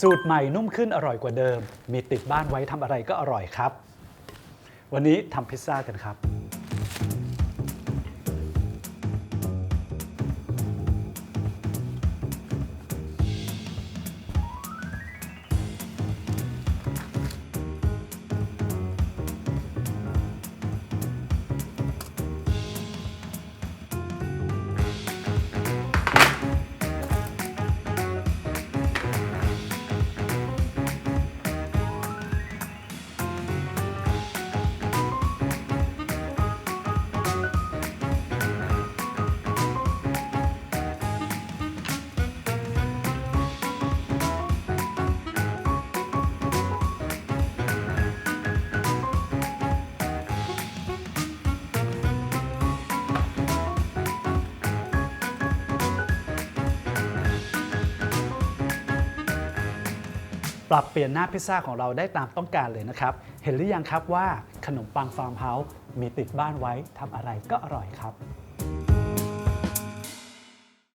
สูตรใหม่นุ่มขึ้นอร่อยกว่าเดิม มีติดบ้านไว้ทำอะไรก็อร่อยครับ วันนี้ทำพิซซ่ากันครับ ปรับเปลี่ยนหน้าพิซซ่าของเราได้ตามต้องการเลยนะครับ เห็นหรือยังครับว่าขนมปังฟาร์มเฮาส์มีติดบ้านไว้ทำอะไรก็อร่อยครับ